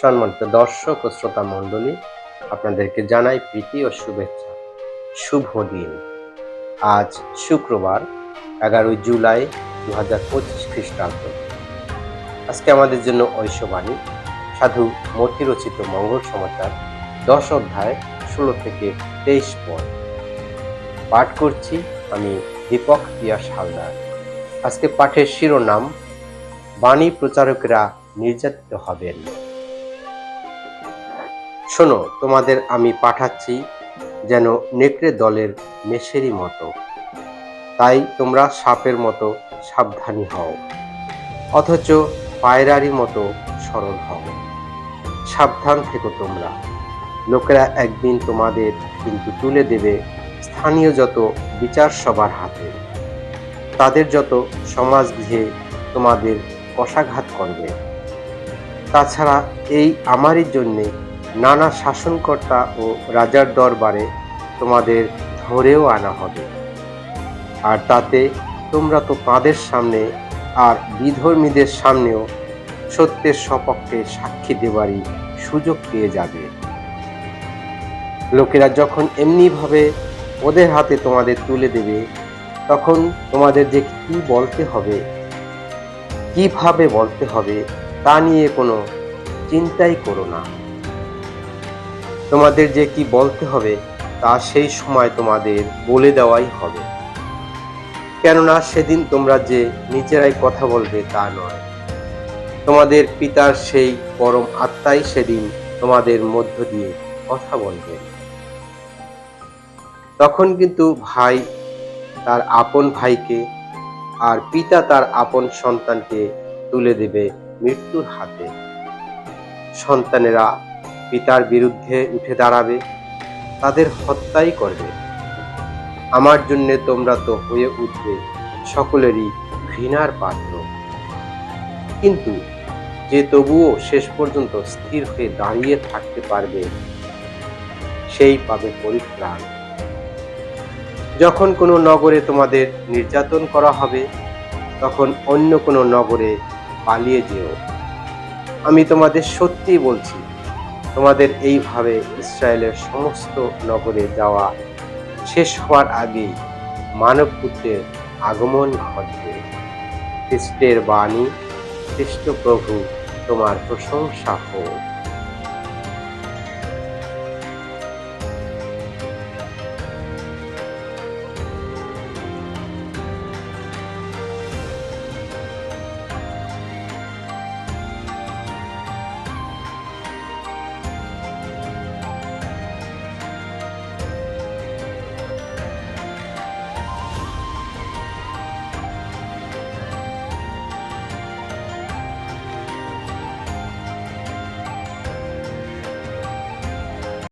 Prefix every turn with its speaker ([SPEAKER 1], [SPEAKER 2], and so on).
[SPEAKER 1] সম্মানিত দর্শক ও শ্রোতা মণ্ডলী, আপনাদেরকে জানাই প্রীতি ও শুভেচ্ছা। শুভ দিন। আজ শুক্রবার, এগারোই জুলাই দু হাজার পঁচিশ খ্রিস্টাব্দ। আজকে আমাদের জন্য ঐশবাণী, সাধু মতি রচিত মঙ্গল সমাচার, দশ অধ্যায়, ষোলো থেকে তেইশ পদ। পাঠ করছি আমি দীপক পিয়াস হালদার। আজকে পাঠের শিরোনাম, বাণী প্রচারকেরা নির্যাতিত হবেন। শোনো, তোমাদের আমি পাঠাচ্ছি যেন নেকড়ে দলের মেষেরই মতো। তাই তোমরা সাপের মতো সাবধানী হও, অথচ পায়রারই মতো সরল হও। সাবধান থেকো তোমরা। লোকেরা একদিন তোমাদের কিন্তু তুলে দেবে স্থানীয় যত বিচার সবার হাতে। তাদের যত সমাজ গৃহে তোমাদের কষাঘাত করবে। তাছাড়া এই আমারই জন্যে নানা শাসনকর্তা ও রাজার দরবারে তোমাদের ধরেও আনা হবে। আর তাতে তোমরা তো তাঁদের সামনে আর বিধর্মীদের সামনেও সত্যের সপক্ষে সাক্ষী দেবারই সুযোগ পেয়ে যাবে। লোকেরা যখন এমনিভাবে ওদের হাতে তোমাদের তুলে দেবে, তখন তোমাদের যে কি বলতে হবে, কীভাবে বলতে হবে, তা নিয়ে কোনো চিন্তাই করো না। তোমাদের যে কি বলতে হবে, তা সেই সময় তোমাদের বলে দেওয়াই হবে। কেননা সেদিন তোমরা যে নিজেরাই কথা বলবে তা নয়। তোমাদের পিতার সেই পরম আত্মাই সেদিন তোমাদের মধ্য দিয়ে কথা বলবে। তখন কিন্তু ভাই তার আপন ভাইকে আর পিতা তার আপন সন্তানকে তুলে দেবে মৃত্যুর হাতে। সন্তানেরা পিতার বিরুদ্ধে উঠে দাঁড়াবে, তাদের হত্যাই করবে। আমার জন্যে তোমরা তো হয়ে উঠবে সকলেরই ঘৃণার পাত্র। কিন্তু যে তবুও শেষ পর্যন্ত স্থির হয়ে দাঁড়িয়ে থাকতে পারবে, সেই পাবে পরিত্রাণ। যখন কোনো নগরে তোমাদের নির্যাতন করা হবে, তখন অন্য কোনো নগরে পালিয়ে যেও। আমি তোমাদের সত্যি বলছি তোমাদের এইভাবে ইসরায়েলের সমস্ত নগরে যাওয়া শেষ হওয়ার আগেই মানবপুত্রের আগমন ঘটবে। খ্রিস্টের বাণী খ্রিস্ট প্রভু তোমার প্রশংসা হোক।